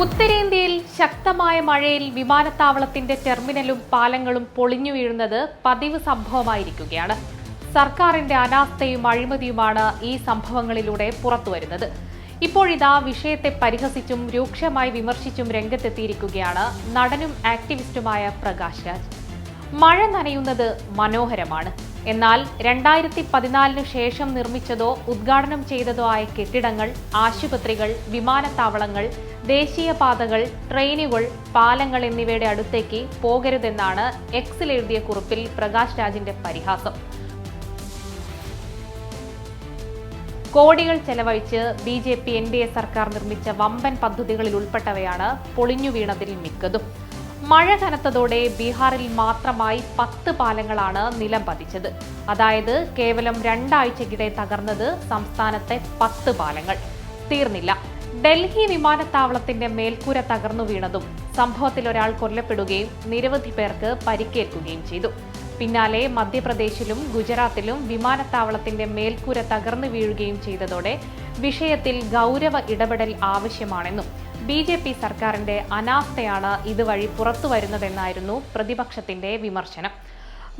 ഉത്തരേന്ത്യയിൽ ശക്തമായ മഴയിൽ വിമാനത്താവളത്തിന്റെ ടെർമിനലും പാലങ്ങളും പൊളിഞ്ഞു വീഴുന്നത് പതിവ് സംഭവമായിരിക്കുകയാണ്. സർക്കാരിന്റെ അനാസ്ഥയും അഴിമതിയുമാണ് ഈ സംഭവങ്ങളിലൂടെ പുറത്തുവരുന്നത്. ഇപ്പോഴിതാ വിഷയത്തെ പരിഹസിച്ചും രൂക്ഷമായി വിമർശിച്ചും രംഗത്തെത്തിയിരിക്കുകയാണ് നടനും ആക്ടിവിസ്റ്റുമായ പ്രകാശ് രാജ്. മഴ നനയുന്നത് മനോഹരമാണ്. എന്നാൽ രണ്ടായിരത്തി പതിനാലിന് ശേഷം നിർമ്മിച്ചതോ ഉദ്ഘാടനം ചെയ്തതോ ആയ കെട്ടിടങ്ങൾ ആശുപത്രികൾ വിമാനത്താവളങ്ങൾ ദേശീയപാതകൾ ട്രെയിനുകൾ പാലങ്ങൾ എന്നിവയുടെ അടുത്തേക്ക് പോകരുതെന്നാണ് എക്സിൽ എഴുതിയ കുറിപ്പിൽ പ്രകാശ് രാജിന്റെ പരിഹാസം. കോടികൾ ചെലവഴിച്ച് B J P N D A സർക്കാർ നിർമ്മിച്ച വമ്പൻ പദ്ധതികളിൽ ഉൾപ്പെട്ടവയാണ് പൊളിഞ്ഞു വീണതിൽ മിക്കതും. മഴ കനത്തതോടെ ബീഹാറിൽ മാത്രമായി പത്ത് പാലങ്ങളാണ് നിലം പതിച്ചത്. അതായത് കേവലം രണ്ടാഴ്ചക്കിടെ തകർന്നത് സംസ്ഥാനത്തെ പത്ത് പാലങ്ങൾ. തീർന്നില്ല. ഡൽഹി വിമാനത്താവളത്തിന്റെ മേൽക്കൂര തകർന്നു വീണതും സംഭവത്തിൽ ഒരാൾ കൊല്ലപ്പെടുകയും നിരവധി പേർക്ക് പരിക്കേൽക്കുകയും ചെയ്തു. പിന്നാലെ മധ്യപ്രദേശിലും ഗുജറാത്തിലും വിമാനത്താവളത്തിന്റെ മേൽക്കൂര തകർന്നു വീഴുകയും ചെയ്തതോടെ വിഷയത്തിൽ ഗൗരവ ഇടപെടൽ ആവശ്യമാണെന്നും ബി ജെ പി സർക്കാരിന്റെ അനാസ്ഥയാണ് ഇതുവഴി പുറത്തു വരുന്നതെന്നായിരുന്നു പ്രതിപക്ഷത്തിന്റെ വിമർശനം.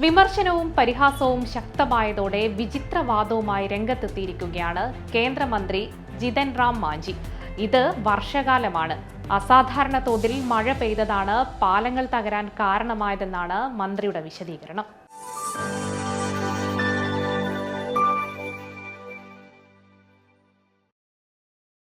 വിമർശനവും പരിഹാസവും ശക്തമായതോടെ വിചിത്രവാദവുമായി രംഗത്തെത്തിയിരിക്കുകയാണ് കേന്ദ്രമന്ത്രി ജിതൻ റാം മാഞ്ചി. ഇത് വർഷകാലമാണ്. അസാധാരണ തോതിൽ മഴ പെയ്തതാണ് പാലങ്ങൾ തകരാൻ കാരണമായതെന്നാണ് മന്ത്രിയുടെ വിശദീകരണം.